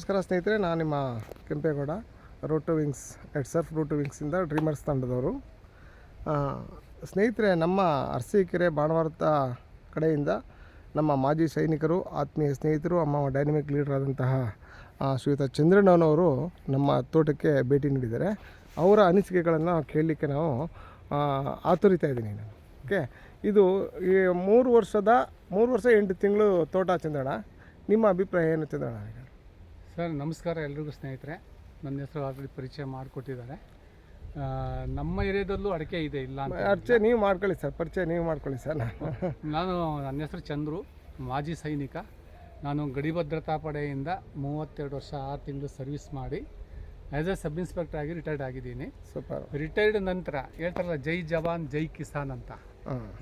ನಮಸ್ಕಾರ ಸ್ನೇಹಿತರೆ, ನಾನು ನಿಮ್ಮ Kempegowda Roto Wings at Surf Roto ವಿಂಗ್ಸಿಂದ dreamers ತಂಡದವರು. ಸ್ನೇಹಿತರೆ, ನಮ್ಮ ಅರಸೀಕೆರೆ ಬಾಣವಾರ್ತ ಕಡೆಯಿಂದ ನಮ್ಮ ಮಾಜಿ ಸೈನಿಕರು, ಆತ್ಮೀಯ ಸ್ನೇಹಿತರು ಅಮ್ಮ ಡೈನಮಿಕ್ ಲೀಡರ್ ಆದಂತಹ ಶ್ರೀಯುತ ಚಂದ್ರಣ್ಣನವರು ನಮ್ಮ ತೋಟಕ್ಕೆ ಭೇಟಿ ನೀಡಿದ್ದಾರೆ. ಅವರ ಅನಿಸಿಕೆಗಳನ್ನು ಕೇಳಲಿಕ್ಕೆ ನಾವು ಆತುರಿತಾ ಇದ್ದೀನಿ ನಾನು. ಓಕೆ? ಇದು ಈ ಮೂರು ವರ್ಷದ, ಮೂರು ವರ್ಷ ಎಂಟು ತಿಂಗಳು ತೋಟ ಚಂದ್ರಣ್ಣ. ನಿಮ್ಮ ಅಭಿಪ್ರಾಯ ಏನು ಚಂದ್ರಣ್ಣ? ಸರ್ ನಮಸ್ಕಾರ ಎಲ್ರಿಗೂ ಸ್ನೇಹಿತರೆ. ನನ್ನ ಹೆಸರು ಆಲ್ರೆಡಿ ಪರಿಚಯ ಮಾಡಿಕೊಟ್ಟಿದ್ದಾರೆ. ನಮ್ಮ ಏರಿಯಾದಲ್ಲೂ ಅಡಿಕೆ ಇದೆ ಇಲ್ಲ ಅಂತ ಪರಿಚಯ ನೀವು ಮಾಡ್ಕೊಳ್ಳಿ ಸರ್ ಪರಿಚಯ ನೀವು ಮಾಡ್ಕೊಳ್ಳಿ ಸರ್. ನಾನು ನನ್ನ ಹೆಸರು ಚಂದ್ರು ಮಾಜಿ ಸೈನಿಕ. ನಾನು ಗಡಿ ಭದ್ರತಾ ಪಡೆಯಿಂದ ಮೂವತ್ತೆರಡು ವರ್ಷ ಆರು ತಿಂಗಳು ಸರ್ವಿಸ್ ಮಾಡಿ ಆ್ಯಸ್ ಎ ಸಬ್ ಇನ್ಸ್ಪೆಕ್ಟರ್ ಆಗಿ ರಿಟೈರ್ಡ್ ಆಗಿದ್ದೀನಿ. ಸೂಪರ್. ರಿಟೈರ್ಡ್ ನಂತರ ಹೇಳ್ತಾರಲ್ಲ ಜೈ ಜವಾನ್ ಜೈ ಕಿಸಾನ್ ಅಂತ.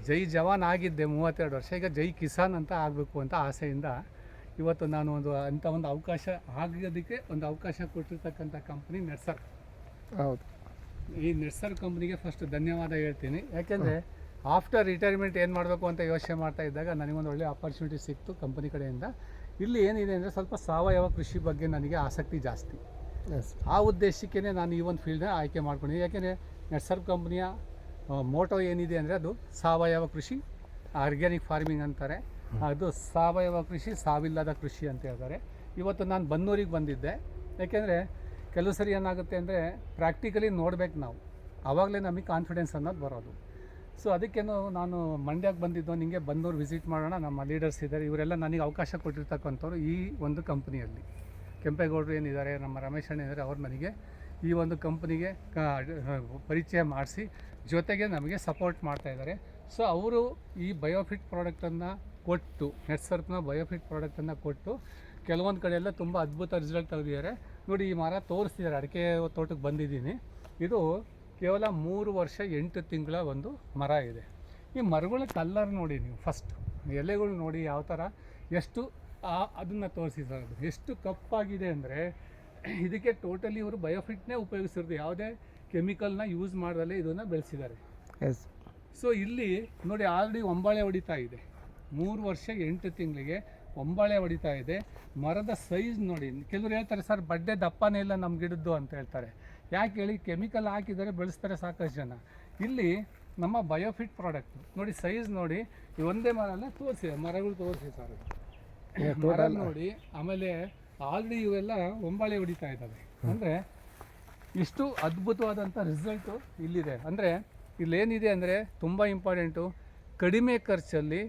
ಜೈ ಜವಾನ್ ಆಗಿದ್ದೆ ಮೂವತ್ತೆರಡು ವರ್ಷ ಈಗ ಜೈ ಕಿಸಾನ್ ಅಂತ ಆಗಬೇಕು ಅಂತ ಆಸೆಯಿಂದ ಇವತ್ತು ನಾನು ಒಂದು ಅಂಥ ಒಂದು ಅವಕಾಶ ಆಗೋದಕ್ಕೆ ಒಂದು ಅವಕಾಶ ಕೊಟ್ಟಿರ್ತಕ್ಕಂಥ ಕಂಪ್ನಿ ನೆಟ್ಸರ್ ಹೌದು. ಈ ನೆಟ್ಸರ್ ಕಂಪ್ನಿಗೆ ಫಸ್ಟ್ ಧನ್ಯವಾದ ಹೇಳ್ತೀನಿ. ಯಾಕೆಂದರೆ ಆಫ್ಟರ್ ರಿಟೈರ್ಮೆಂಟ್ ಏನು ಮಾಡಬೇಕು ಅಂತ ಯೋಚನೆ ಮಾಡ್ತಾ ಇದ್ದಾಗ ನನಗೊಂದು ಒಳ್ಳೆ ಆಪರ್ಚುನಿಟಿ ಸಿಕ್ತು ಕಂಪನಿ ಕಡೆಯಿಂದ. ಇಲ್ಲಿ ಏನಿದೆ ಅಂದರೆ ಸ್ವಲ್ಪ ಸಾವಯವ ಕೃಷಿ ಬಗ್ಗೆ ನನಗೆ ಆಸಕ್ತಿ ಜಾಸ್ತಿ. ಆ ಉದ್ದೇಶಕ್ಕೇ ನಾನು ಈ ಒಂದು ಫೀಲ್ಡ್ನ ಆಯ್ಕೆ ಮಾಡ್ಕೊಂಡಿದ್ದೀನಿ. ಯಾಕೆಂದರೆ ನೆಟ್ಸರ್ ಕಂಪ್ನಿಯ ಮೋಟೋ ಏನಿದೆ ಅಂದರೆ ಅದು ಸಾವಯವ ಕೃಷಿ ಆರ್ಗ್ಯಾನಿಕ್ ಫಾರ್ಮಿಂಗ್ ಅಂತಾರೆ. ಅದು ಸಾವಯವ ಕೃಷಿ, ಸಾವಿಲ್ಲದ ಕೃಷಿ ಅಂತ ಹೇಳ್ತಾರೆ. ಇವತ್ತು ನಾನು ಬನ್ನೂರಿಗೆ ಬಂದಿದ್ದೆ. ಯಾಕೆಂದರೆ ಕೆಲವು ಸರಿ ಏನಾಗುತ್ತೆ ಅಂದರೆ ಪ್ರಾಕ್ಟಿಕಲಿ ನೋಡ್ಬೇಕು ನಾವು. ಆವಾಗಲೇ ನಮಗೆ ಕಾನ್ಫಿಡೆನ್ಸ್ ಅನ್ನೋದು ಬರೋದು. ಸೊ ಅದಕ್ಕೇನು ನಾನು ಮಂಡ್ಯಕ್ಕೆ ಬಂದಿದ್ದು ನಿಮಗೆ ಬನ್ನೂರು ವಿಸಿಟ್ ಮಾಡೋಣ, ನಮ್ಮ ಲೀಡರ್ಸ್ ಇದ್ದಾರೆ ಇವರೆಲ್ಲ ನನಗೆ ಅವಕಾಶ ಕೊಟ್ಟಿರ್ತಕ್ಕಂಥವ್ರು ಈ ಒಂದು ಕಂಪ್ನಿಯಲ್ಲಿ ಕೆಂಪೇಗೌಡರು ಏನಿದ್ದಾರೆ ನಮ್ಮ ರಮೇಶ್ ಅಣ್ಣ ಅವ್ರು ನನಗೆ ಈ ಒಂದು ಕಂಪ್ನಿಗೆ ಪರಿಚಯ ಮಾಡಿಸಿ, ಜೊತೆಗೆ ನಮಗೆ ಸಪೋರ್ಟ್ ಮಾಡ್ತಾ ಇದ್ದಾರೆ ಸೊ ಅವರು ಈ ಬಯೋಫಿಟ್ ಪ್ರಾಡಕ್ಟನ್ನು ಕೊಟ್ಟು ನೆಟ್ಸರ್ಪ್ನ ಬಯೋಫಿಟ್ ಪ್ರಾಡಕ್ಟನ್ನು ಕೊಟ್ಟು ಕೆಲವೊಂದು ಕಡೆಯೆಲ್ಲ ತುಂಬ ಅದ್ಭುತ ರಿಸಲ್ಟ್ ತೆಗೆದಿದ್ದಾರೆ. ನೋಡಿ ಈ ಮರ ತೋರಿಸ್ತಿದ್ದಾರೆ. ಅಡಿಕೆ ತೋಟಕ್ಕೆ ಬಂದಿದ್ದೀನಿ. ಇದು ಕೇವಲ ಮೂರು ವರ್ಷ ಎಂಟು ತಿಂಗಳ ಒಂದು ಮರ ಇದೆ. ಈ ಮರಗಳ ಕಲ್ಲರ್ ನೋಡಿ ನೀವು ಫಸ್ಟ್ ಎಲೆಗಳು ನೋಡಿ ಯಾವ ಥರ ಎಷ್ಟು ಅದನ್ನು ತೋರಿಸಿದ್ದಾರೆ. ಎಷ್ಟು ಕಪ್ಪಾಗಿದೆ ಅಂದರೆ ಇದಕ್ಕೆ ಟೋಟಲಿ ಇವರು ಬಯೋಫಿಟ್ನೇ ಉಪಯೋಗಿಸಿರೋದು. ಯಾವುದೇ ಕೆಮಿಕಲ್ನ ಯೂಸ್ ಮಾಡದಲ್ಲೇ ಇದನ್ನು ಬೆಳೆಸಿದ್ದಾರೆ. ಎಸ್ ಸೊ ಇಲ್ಲಿ ನೋಡಿ ಆಲ್ರೆಡಿ ಒಂಬಾಳೆ ಹೊಡಿತಾ ಇದೆ. ಮೂರು ವರ್ಷ ಎಂಟು ತಿಂಗಳಿಗೆ ಒಂಬಾಳೆ ಹೊಡಿತಾ ಇದೆ. ಮರದ ಸೈಜ್ ನೋಡಿ ಕೆಲವರು ಹೇಳ್ತಾರೆ ಸರ್ ಬಡ್ಡೆ ದಪ್ಪನೇ ಇಲ್ಲ ನಮ್ಮ ಗಿಡದ್ದು ಅಂತ ಹೇಳ್ತಾರೆ. ಯಾಕೆ ಹೇಳಿ ಕೆಮಿಕಲ್ ಹಾಕಿದರೆ ಬೆಳೆಸ್ತಾರೆ ಸಾಕಷ್ಟು ಜನ. ಇಲ್ಲಿ ನಮ್ಮ ಬಯೋಫಿಟ್ ಪ್ರಾಡಕ್ಟ್ ನೋಡಿ ಸೈಜ್ ನೋಡಿ ಈ ಒಂದೇ ಮರನೇ ತೋರಿಸಿ ಮರಗಳು ತೋರಿಸಿ ಸರ್. ಮರ ನೋಡಿ ಆಮೇಲೆ ಆಲ್ರೆಡಿ ಇವೆಲ್ಲ ಒಂಬಾಳೆ ಹೊಡಿತಾ ಇದ್ದಾವೆ. ಅಂದರೆ ಇಷ್ಟು ಅದ್ಭುತವಾದಂಥ ರಿಸಲ್ಟು ಇಲ್ಲಿದೆ. ಅಂದರೆ ಇಲ್ಲೇನಿದೆ ಅಂದರೆ ತುಂಬ ಇಂಪಾರ್ಟೆಂಟು ಕಡಿಮೆ ಖರ್ಚಲ್ಲಿ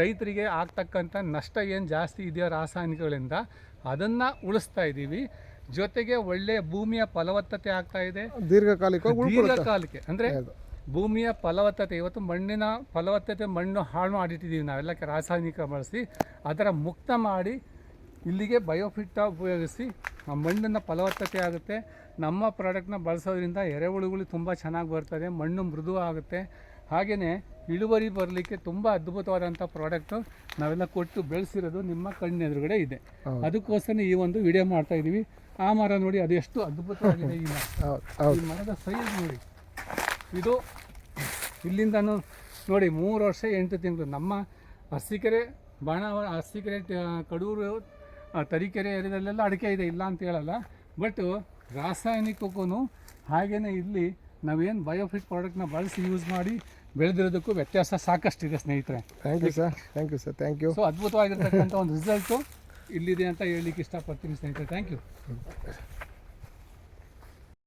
ರೈತರಿಗೆ ಆಗ್ತಕ್ಕಂಥ ನಷ್ಟ ಏನು ಜಾಸ್ತಿ ಇದೆಯೋ ರಾಸಾಯನಿಕಗಳಿಂದ ಅದನ್ನು ಉಳಿಸ್ತಾ ಇದ್ದೀವಿ. ಜೊತೆಗೆ ಒಳ್ಳೆಯ ಭೂಮಿಯ ಫಲವತ್ತತೆ ಆಗ್ತಾ ಇದೆ. ದೀರ್ಘಕಾಲಿಕ ದೀರ್ಘಕಾಲಿಕೆ ದೀರ್ಘಕಾಲಕ್ಕೆ ಅಂದರೆ ಭೂಮಿಯ ಫಲವತ್ತತೆ ಇವತ್ತು ಮಣ್ಣಿನ ಫಲವತ್ತತೆ ಮಣ್ಣು ಹಾಳು ಮಾಡಿಟ್ಟಿದ್ದೀವಿ ನಾವೆಲ್ಲ ರಾಸಾಯನಿಕ ಬಳಸಿ ಅದರ ಮುಕ್ತ ಮಾಡಿ ಇಲ್ಲಿಗೆ ಬಯೋಫಿಟ್ಟ ಉಪಯೋಗಿಸಿ ಆ ಮಣ್ಣನ್ನು ಫಲವತ್ತತೆ ಆಗುತ್ತೆ. ನಮ್ಮ ಪ್ರಾಡಕ್ಟ್ನ ಬಳಸೋದ್ರಿಂದ ಎರೆಹುಳುಗಳು ತುಂಬ ಚೆನ್ನಾಗಿ ಬರ್ತದೆ ಮಣ್ಣು ಮೃದು ಆಗುತ್ತೆ ಹಾಗೆಯೇ ಇಳುವರಿ ಬರಲಿಕ್ಕೆ ತುಂಬ ಅದ್ಭುತವಾದಂಥ ಪ್ರಾಡಕ್ಟು ನಾವೆಲ್ಲ ಕೊಟ್ಟು ಬೆಳೆಸಿರೋದು ನಿಮ್ಮ ಕಣ್ಣೆದುರುಗಡೆ ಇದೆ. ಅದಕ್ಕೋಸ್ಕರ ಈ ಒಂದು ವಿಡಿಯೋ ಮಾಡ್ತಾ ಇದ್ದೀವಿ. ಆ ಮರ ನೋಡಿ ಅದು ಎಷ್ಟು ಅದ್ಭುತವಾಗಿದೆ ಈ ಮರ. ಮರದ ಸೈಜ್ ನೋಡಿ. ಇದು ಇಲ್ಲಿಂದ ನೋಡಿ ಮೂರು ವರ್ಷ ಎಂಟು ತಿಂಗಳು ನಮ್ಮ ಅರಸೀಕೆರೆ ಬಾಣ ಅರಸೀಕೆರೆ ಕಡೂರು ತರೀಕೆರೆ ಏರಿಯಾದಲ್ಲೆಲ್ಲ ಅಡಿಕೆ ಇದೆ ಇಲ್ಲ ಅಂತ ಹೇಳಲ್ಲ. ಬಟ್ ರಾಸಾಯನಿಕಕ್ಕೂ ಹಾಗೆಯೇ ಇಲ್ಲಿ ನಾವೇನು ಬಯೋಫಿಟ್ ಪ್ರಾಡಕ್ಟ್ನ ಬಳಸಿ ಯೂಸ್ ಮಾಡಿ ಬೆಳೆದಿರೋದಕ್ಕೂ ವ್ಯತ್ಯಾಸ ಸಾಕಷ್ಟಿದೆ ಸ್ನೇಹಿತರೆ. Thank you sir thank you sir thank you so ಅದ್ಭುತವಾಗಿರ್ತಕ್ಕಂಥ ಒಂದು ರಿಸಲ್ಟು ಇಲ್ಲಿದೆ ಅಂತ ಹೇಳಲಿಕ್ಕೆ ಇಷ್ಟಪಡ್ತೀನಿ ಸ್ನೇಹಿತರೆ. Thank you